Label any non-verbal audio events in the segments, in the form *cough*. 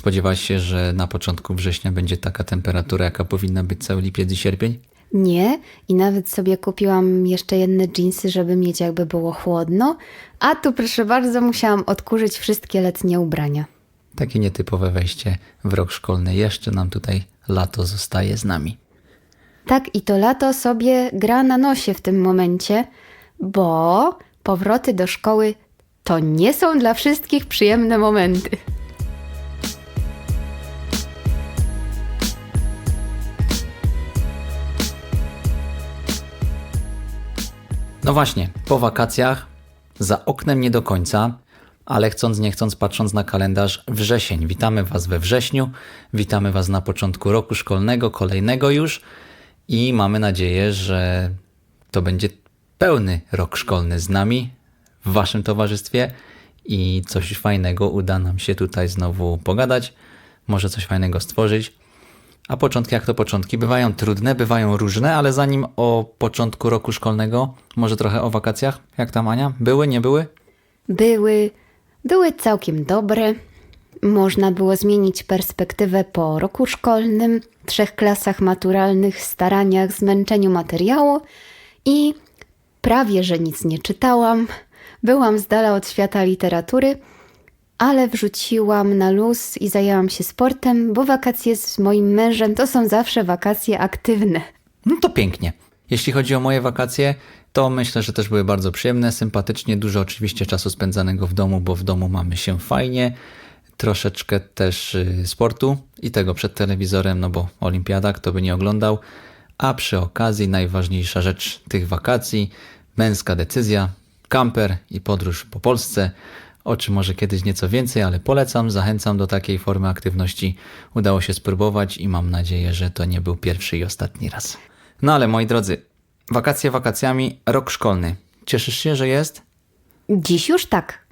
Spodziewałaś się, że na początku września będzie taka temperatura, jaka powinna być cały lipiec i sierpień? Nie, i nawet sobie kupiłam jeszcze jedne dżinsy, żeby mieć jakby było chłodno, a tu proszę bardzo musiałam odkurzyć wszystkie letnie ubrania. Takie nietypowe wejście w rok szkolny. Jeszcze nam tutaj lato zostaje z nami. Tak, i to lato sobie gra na nosie w tym momencie, bo powroty do szkoły to nie są dla wszystkich przyjemne momenty. No właśnie, po wakacjach, za oknem nie do końca, ale chcąc nie chcąc, patrząc na kalendarz, wrzesień. Witamy Was we wrześniu, witamy Was na początku roku szkolnego, kolejnego już i mamy nadzieję, że to będzie pełny rok szkolny z nami, w Waszym towarzystwie i coś fajnego uda nam się tutaj znowu pogadać, może coś fajnego stworzyć. A początki, jak to początki, bywają trudne, bywają różne, ale zanim o początku roku szkolnego, może trochę o wakacjach, jak tam Ania? Były, nie były? Były, były całkiem dobre. Można było zmienić perspektywę po roku szkolnym, trzech klasach maturalnych, staraniach, zmęczeniu materiału i prawie, że nic nie czytałam. Byłam z dala od świata literatury, ale wrzuciłam na luz i zajęłam się sportem, bo wakacje z moim mężem to są zawsze wakacje aktywne. No to pięknie. Jeśli chodzi o moje wakacje, to myślę, że też były bardzo przyjemne, sympatycznie, dużo oczywiście czasu spędzanego w domu, bo w domu mamy się fajnie, troszeczkę też y, sportu i tego przed telewizorem, no bo olimpiada, kto by nie oglądał, a przy okazji najważniejsza rzecz tych wakacji, męska decyzja, kamper i podróż po Polsce, o czym może kiedyś nieco więcej, ale polecam, zachęcam do takiej formy aktywności. Udało się spróbować i mam nadzieję, że to nie był pierwszy i ostatni raz. No ale moi drodzy, wakacje wakacjami, rok szkolny. Cieszysz się, że jest? Dziś już tak.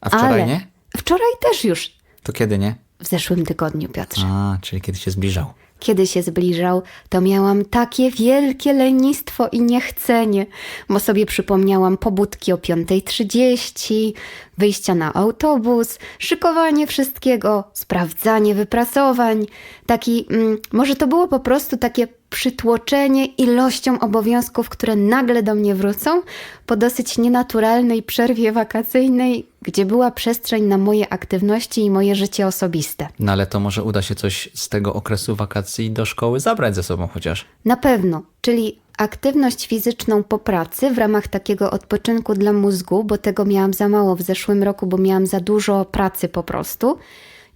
A wczoraj ale nie? Wczoraj też już. To kiedy nie? W zeszłym tygodniu, Piotrze. A, czyli kiedy się zbliżał. Kiedy się zbliżał, to miałam takie wielkie lenistwo i niechcenie, bo sobie przypomniałam pobudki o 5.30, wyjścia na autobus, szykowanie wszystkiego, sprawdzanie wypracowań. Taki, mm, może to było po prostu takie przytłoczenie ilością obowiązków, które nagle do mnie wrócą po dosyć nienaturalnej przerwie wakacyjnej, gdzie była przestrzeń na moje aktywności i moje życie osobiste. No ale to może uda się coś z tego okresu wakacji do szkoły zabrać ze sobą chociaż. Na pewno, czyli aktywność fizyczną po pracy w ramach takiego odpoczynku dla mózgu, bo tego miałam za mało w zeszłym roku, bo miałam za dużo pracy po prostu.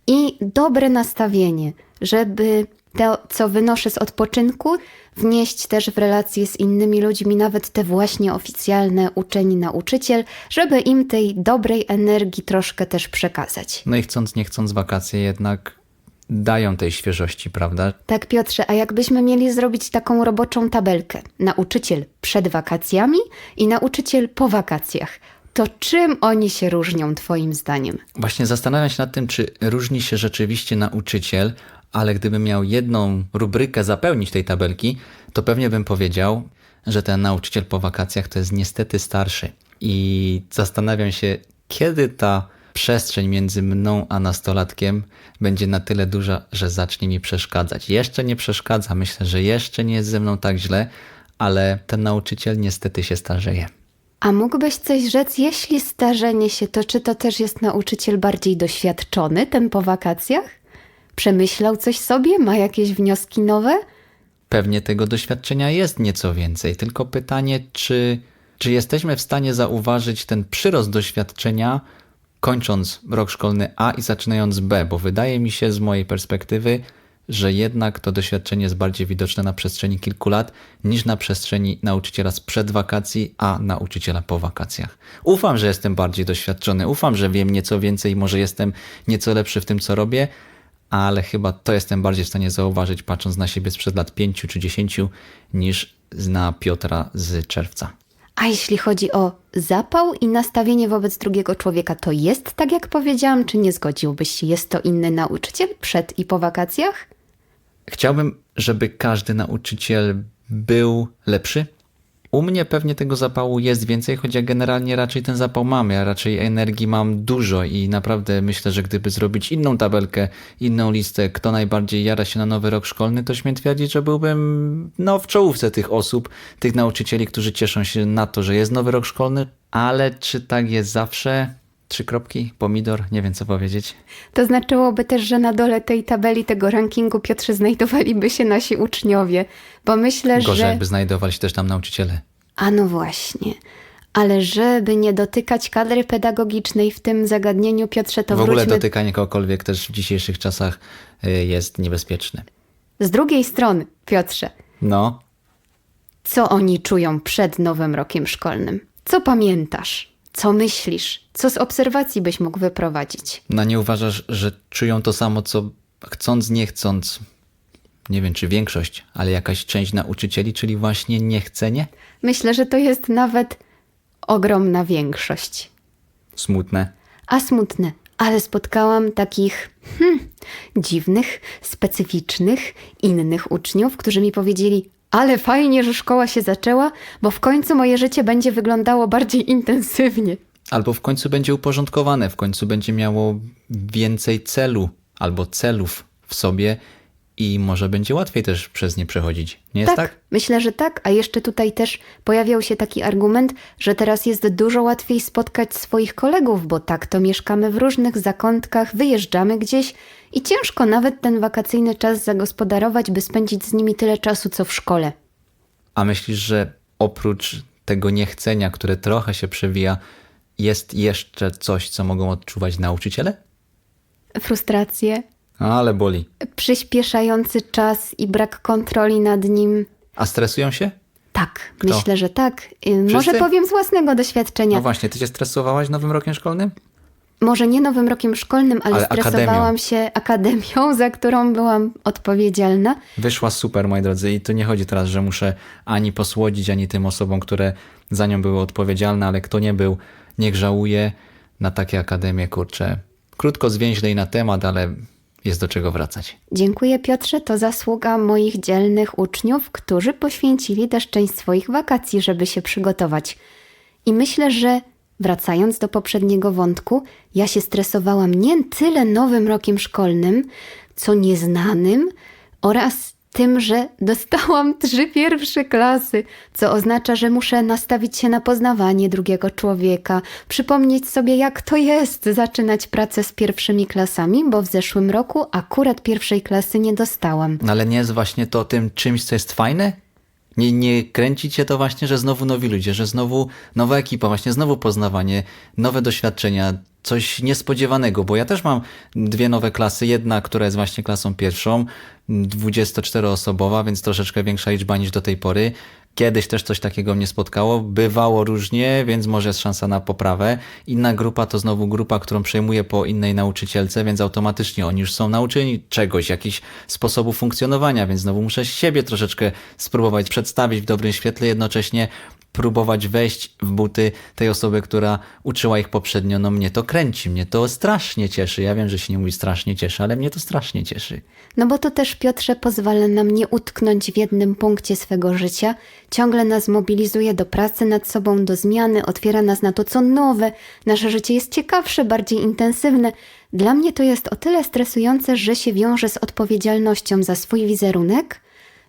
I dobre nastawienie, żeby to, co wynoszę z odpoczynku, wnieść też w relacje z innymi ludźmi, nawet te właśnie oficjalne uczeni nauczyciel, żeby im tej dobrej energii troszkę też przekazać. No i chcąc nie chcąc wakacje jednak dają tej świeżości, prawda? Tak, Piotrze, a jakbyśmy mieli zrobić taką roboczą tabelkę? Nauczyciel przed wakacjami i nauczyciel po wakacjach. To czym oni się różnią, Twoim zdaniem? Właśnie zastanawiam się nad tym, czy różni się rzeczywiście nauczyciel, ale gdybym miał jedną rubrykę zapełnić tej tabelki, to pewnie bym powiedział, że ten nauczyciel po wakacjach to jest niestety starszy. I zastanawiam się, kiedy ta przestrzeń między mną a nastolatkiem będzie na tyle duża, że zacznie mi przeszkadzać. Jeszcze nie przeszkadza, myślę, że jeszcze nie jest ze mną tak źle, ale ten nauczyciel niestety się starzeje. A mógłbyś coś rzec, jeśli starzenie się, to czy to też jest nauczyciel bardziej doświadczony, ten po wakacjach? Przemyślał coś sobie? Ma jakieś wnioski nowe? Pewnie tego doświadczenia jest nieco więcej, tylko pytanie, czy, czy jesteśmy w stanie zauważyć ten przyrost doświadczenia, kończąc rok szkolny A i zaczynając B, bo wydaje mi się z mojej perspektywy, że jednak to doświadczenie jest bardziej widoczne na przestrzeni kilku lat niż na przestrzeni nauczyciela sprzed wakacji, a nauczyciela po wakacjach. Ufam, że jestem bardziej doświadczony, ufam, że wiem nieco więcej, może jestem nieco lepszy w tym, co robię, ale chyba to jestem bardziej w stanie zauważyć, patrząc na siebie sprzed lat 5 czy 10, niż na Piotra z czerwca. A jeśli chodzi o zapał i nastawienie wobec drugiego człowieka, to jest tak, jak powiedziałam, czy nie zgodziłbyś się? Jest to inny nauczyciel przed i po wakacjach? Chciałbym, żeby każdy nauczyciel był lepszy, U mnie pewnie tego zapału jest więcej, choć ja generalnie raczej ten zapał mam. Ja raczej energii mam dużo i naprawdę myślę, że gdyby zrobić inną tabelkę, inną listę, kto najbardziej jara się na nowy rok szkolny, to śmiem twierdzić, że byłbym no, w czołówce tych osób, tych nauczycieli, którzy cieszą się na to, że jest nowy rok szkolny, ale czy tak jest zawsze? Trzy kropki, pomidor, nie wiem co powiedzieć. To znaczyłoby też, że na dole tej tabeli, tego rankingu, Piotrze, znajdowaliby się nasi uczniowie, bo myślę, Gorzej że... jakby znajdowali się też tam nauczyciele. A no właśnie. Ale żeby nie dotykać kadry pedagogicznej w tym zagadnieniu, Piotrze, to w ogóle wróćmy dotykanie kogokolwiek też w dzisiejszych czasach y, jest niebezpieczne. z drugiej strony, Piotrze. No, Co oni czują przed nowym rokiem szkolnym? Co pamiętasz? Co myślisz? Co z obserwacji byś mógł wyprowadzić? No nie uważasz, że czują to samo, co chcąc, nie chcąc, nie wiem czy większość, ale jakaś część nauczycieli, czyli właśnie niechcenie? Myślę, że to jest nawet ogromna większość. Smutne. A smutne, ale spotkałam takich hmm, dziwnych, specyficznych, innych uczniów, którzy mi powiedzieli: Ale fajnie, że szkoła się zaczęła, bo w końcu moje życie będzie wyglądało bardziej *laughs* intensywnie. Albo w końcu będzie uporządkowane, w końcu będzie miało więcej celu albo celów w sobie i może będzie łatwiej też przez nie przechodzić. Nie jest tak? myślę, że tak. A jeszcze tutaj też pojawiał się taki argument, że teraz jest dużo łatwiej spotkać swoich kolegów, bo tak to mieszkamy w różnych zakątkach, wyjeżdżamy gdzieś i ciężko nawet ten wakacyjny czas zagospodarować, by spędzić z nimi tyle czasu, co w szkole. A myślisz, że oprócz tego niechcenia, które trochę się przewija, jest jeszcze coś, co mogą odczuwać nauczyciele? Frustracje, Ale boli. przyspieszający czas i brak kontroli nad nim. A stresują się? Tak, Kto? myślę, że tak. Y, Może powiem z własnego doświadczenia. No właśnie, ty się stresowałaś nowym rokiem szkolnym? Może nie nowym rokiem szkolnym, ale, Ale stresowałam akademią. się akademią, *laughs* za którą byłam odpowiedzialna. Wyszła super, moi drodzy, i tu nie chodzi teraz, że muszę ani posłodzić, ani tym osobom, które za nią były odpowiedzialne, ale kto nie był, niech żałuje na takie akademie, kurczę. Krótko zwięźlej na temat, ale jest do czego wracać. Dziękuję Piotrze, to zasługa moich dzielnych uczniów, którzy poświęcili też część swoich wakacji, żeby się przygotować. I myślę, że wracając do poprzedniego wątku, ja się stresowałam nie tyle nowym rokiem szkolnym, co nieznanym oraz tym, że dostałam trzy pierwsze klasy, co oznacza, że muszę nastawić się na poznawanie drugiego człowieka, przypomnieć sobie, jak to jest zaczynać pracę z pierwszymi klasami, bo w zeszłym roku akurat pierwszej klasy nie dostałam. No ale nie jest właśnie to tym czymś, co jest fajne? Nie, nie kręci cię to właśnie, że znowu nowi ludzie, że znowu nowa ekipa, właśnie znowu poznawanie, nowe doświadczenia, coś niespodziewanego, bo ja też mam dwie nowe klasy. Jedna, która jest właśnie klasą pierwszą, 24-osobowa, więc troszeczkę większa liczba niż do tej pory. Kiedyś też coś takiego mnie spotkało. Bywało różnie, więc może jest szansa na poprawę. Inna grupa to znowu grupa, którą przejmuję po innej nauczycielce, więc automatycznie oni już są nauczeni czegoś, jakichś sposobów funkcjonowania, więc znowu muszę siebie troszeczkę spróbować przedstawić w dobrym świetle, jednocześnie próbować wejść w buty tej osoby, która uczyła ich poprzednio. No mnie to kręci, mnie to strasznie cieszy. Ja wiem, że się nie mówi strasznie cieszy, ale mnie to strasznie cieszy. No bo to też, Piotrze, pozwala nam nie utknąć w jednym punkcie swego życia. Ciągle nas mobilizuje do pracy nad sobą, do zmiany, otwiera nas na to, co nowe. Nasze życie jest ciekawsze, bardziej intensywne. Dla mnie to jest o tyle stresujące, że się wiąże z odpowiedzialnością za swój wizerunek,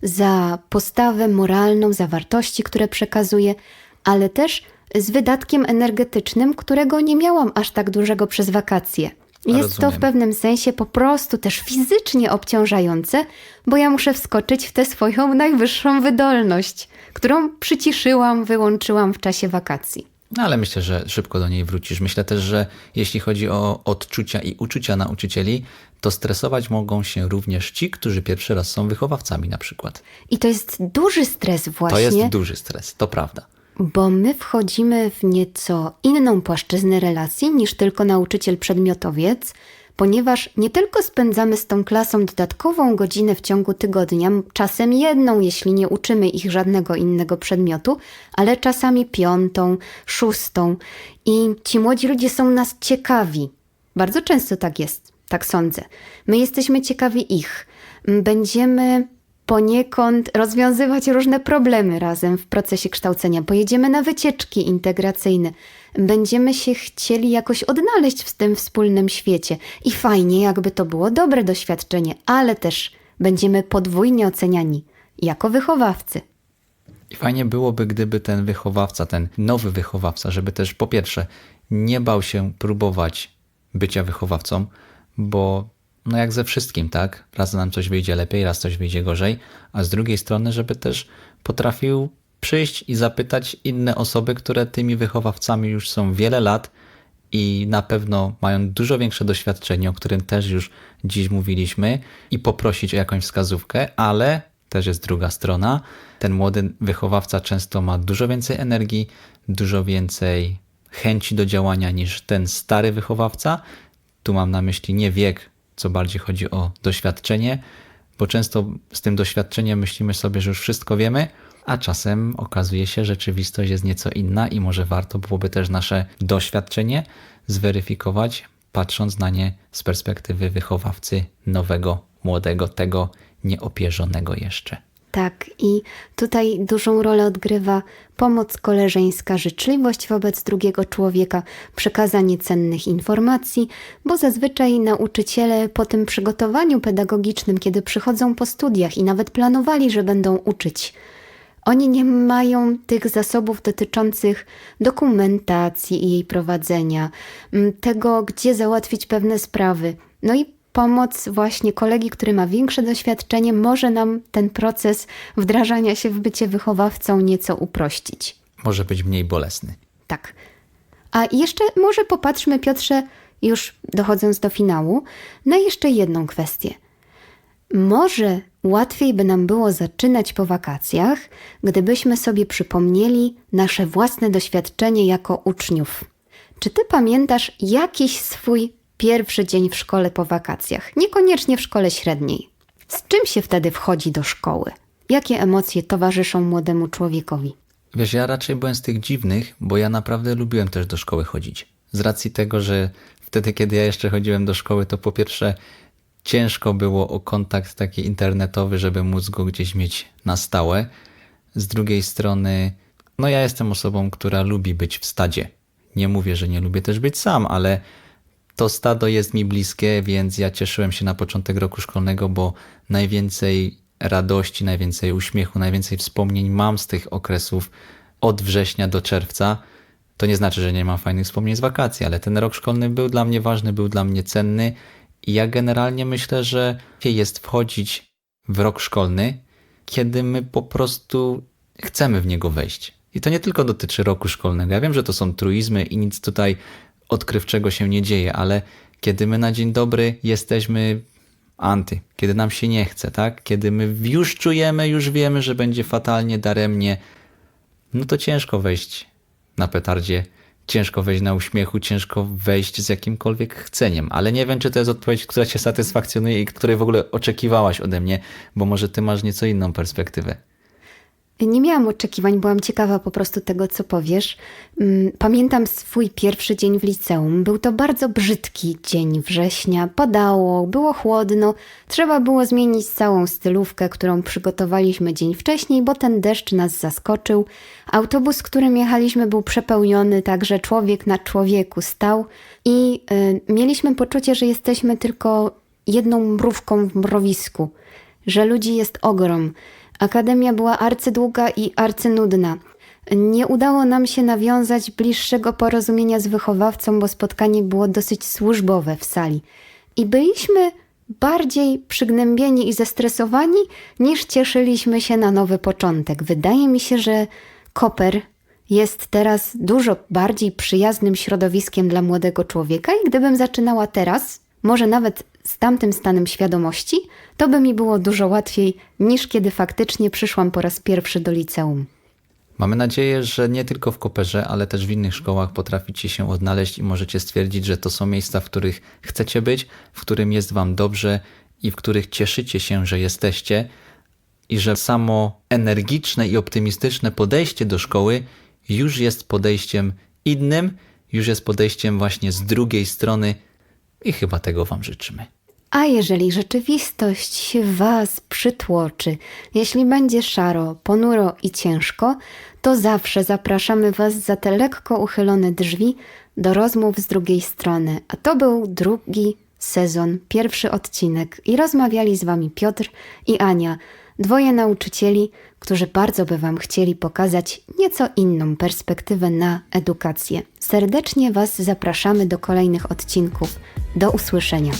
za postawę moralną, za wartości, które przekazuję, ale też z wydatkiem energetycznym, którego nie miałam aż tak dużego przez wakacje. Jest to w Rozumiem. pewnym sensie po prostu też fizycznie obciążające, bo ja muszę wskoczyć w tę swoją najwyższą wydolność, którą przyciszyłam, wyłączyłam w czasie wakacji. No ale myślę, że szybko do niej wrócisz. Myślę też, że jeśli chodzi o odczucia i uczucia nauczycieli, to stresować mogą się również ci, którzy pierwszy raz są wychowawcami na przykład. I to jest duży stres właśnie. To jest duży stres, to prawda. Bo my wchodzimy w nieco inną płaszczyznę relacji niż tylko nauczyciel-przedmiotowiec, ponieważ nie tylko spędzamy z tą klasą dodatkową godzinę w ciągu tygodnia, czasem jedną, jeśli nie uczymy ich żadnego innego przedmiotu, ale czasami piątą, szóstą. I ci młodzi ludzie są nas ciekawi. Bardzo często tak jest, tak sądzę. My jesteśmy ciekawi ich. Będziemy poniekąd rozwiązywać różne problemy razem w procesie kształcenia. Pojedziemy na wycieczki integracyjne. Będziemy się chcieli jakoś odnaleźć w tym wspólnym świecie. I fajnie, jakby to było dobre doświadczenie, ale też będziemy podwójnie oceniani jako wychowawcy. I fajnie byłoby, gdyby ten wychowawca, ten nowy wychowawca, żeby też po pierwsze nie bał się próbować bycia wychowawcą, bo no jak ze wszystkim, tak? Raz nam coś wyjdzie lepiej, raz coś wyjdzie gorzej, a z drugiej strony, żeby też potrafił przyjść i zapytać inne osoby, które tymi wychowawcami już są wiele lat i na pewno mają dużo większe doświadczenie, o którym też już dziś mówiliśmy, i poprosić o jakąś wskazówkę, ale też jest druga strona. Ten młody wychowawca często ma dużo więcej energii, dużo więcej chęci do działania niż ten stary wychowawca. Tu mam na myśli nie wiek, co bardziej chodzi o doświadczenie, bo często z tym doświadczeniem myślimy sobie, że już wszystko wiemy, a czasem okazuje się, że rzeczywistość jest nieco inna i może warto byłoby też nasze doświadczenie zweryfikować, patrząc na nie z perspektywy wychowawcy nowego, młodego, tego nieopierzonego jeszcze. Tak, i tutaj dużą rolę odgrywa pomoc koleżeńska, życzliwość wobec drugiego człowieka, przekazanie cennych informacji, bo zazwyczaj nauczyciele po tym przygotowaniu pedagogicznym, kiedy przychodzą po studiach i nawet planowali, że będą uczyć, oni nie mają tych zasobów dotyczących dokumentacji i jej prowadzenia, tego, gdzie załatwić pewne sprawy. No i pomoc właśnie kolegi, który ma większe doświadczenie, może nam ten proces wdrażania się w bycie wychowawcą nieco uprościć. Może być mniej bolesny. Tak. A jeszcze może popatrzmy, Piotrze, już dochodząc do finału, na jeszcze jedną kwestię. Może łatwiej by nam było zaczynać po wakacjach, gdybyśmy sobie przypomnieli nasze własne doświadczenie jako uczniów. Czy ty pamiętasz jakiś swój pierwszy dzień w szkole po wakacjach? Niekoniecznie w szkole średniej. Z czym się wtedy wchodzi do szkoły? Jakie emocje towarzyszą młodemu człowiekowi? Wiesz, ja raczej byłem z tych dziwnych, bo ja naprawdę lubiłem też do szkoły chodzić. Z racji tego, że wtedy, kiedy ja jeszcze chodziłem do szkoły, to po pierwsze ciężko było o kontakt taki internetowy, żeby móc go gdzieś mieć na stałe. Z drugiej strony, no ja jestem osobą, która lubi być w stadzie. Nie mówię, że nie lubię też być sam, ale to stado jest mi bliskie, więc ja cieszyłem się na początek roku szkolnego, bo najwięcej radości, najwięcej uśmiechu, najwięcej wspomnień mam z tych okresów od września do czerwca. To nie znaczy, że nie mam fajnych wspomnień z wakacji, ale ten rok szkolny był dla mnie ważny, był dla mnie cenny i ja generalnie myślę, że jest wchodzić w rok szkolny, kiedy my po prostu chcemy w niego wejść. I to nie tylko dotyczy roku szkolnego. Ja wiem, że to są truizmy i nic tutaj odkrywczego się nie dzieje, ale kiedy my na dzień dobry jesteśmy anty, kiedy nam się nie chce, tak? Kiedy my już czujemy, już wiemy, że będzie fatalnie, daremnie, no to ciężko wejść na petardzie, ciężko wejść na uśmiechu, ciężko wejść z jakimkolwiek chceniem. Ale nie wiem, czy to jest odpowiedź, która cię satysfakcjonuje i której w ogóle oczekiwałaś ode mnie, bo może ty masz nieco inną perspektywę. Nie miałam oczekiwań, byłam ciekawa po prostu tego, co powiesz. Mm, Pamiętam swój pierwszy dzień w liceum. Był to bardzo brzydki dzień września. Padało, było chłodno. Trzeba było zmienić całą stylówkę, którą przygotowaliśmy dzień wcześniej, bo ten deszcz nas zaskoczył. Autobus, którym jechaliśmy, był przepełniony, także człowiek na człowieku stał i y, mieliśmy poczucie, że jesteśmy tylko jedną mrówką w mrowisku, że ludzi jest ogrom. Akademia była arcydługa i arcynudna. Nie udało nam się nawiązać bliższego porozumienia z wychowawcą, bo spotkanie było dosyć służbowe w sali. I byliśmy bardziej przygnębieni i zestresowani, niż cieszyliśmy się na nowy początek. Wydaje mi się, że Koper jest teraz dużo bardziej przyjaznym środowiskiem dla młodego człowieka i gdybym zaczynała teraz, może nawet z tamtym stanem świadomości, to by mi było dużo łatwiej niż kiedy faktycznie przyszłam po raz pierwszy do liceum. Mamy nadzieję, że nie tylko w Koperze, ale też w innych szkołach potraficie się odnaleźć i możecie stwierdzić, że to są miejsca, w których chcecie być, w którym jest Wam dobrze i w których cieszycie się, że jesteście i że samo energiczne i optymistyczne podejście do szkoły już jest podejściem innym, już jest podejściem właśnie z drugiej strony i chyba tego Wam życzymy. A jeżeli rzeczywistość Was przytłoczy, jeśli będzie szaro, ponuro i ciężko, to zawsze zapraszamy Was za te lekko uchylone drzwi do rozmów z drugiej strony. A to był drugi sezon, pierwszy odcinek i rozmawiali z Wami Piotr i Ania, dwoje nauczycieli, którzy bardzo by Wam chcieli pokazać nieco inną perspektywę na edukację. Serdecznie Was zapraszamy do kolejnych odcinków. Do usłyszenia.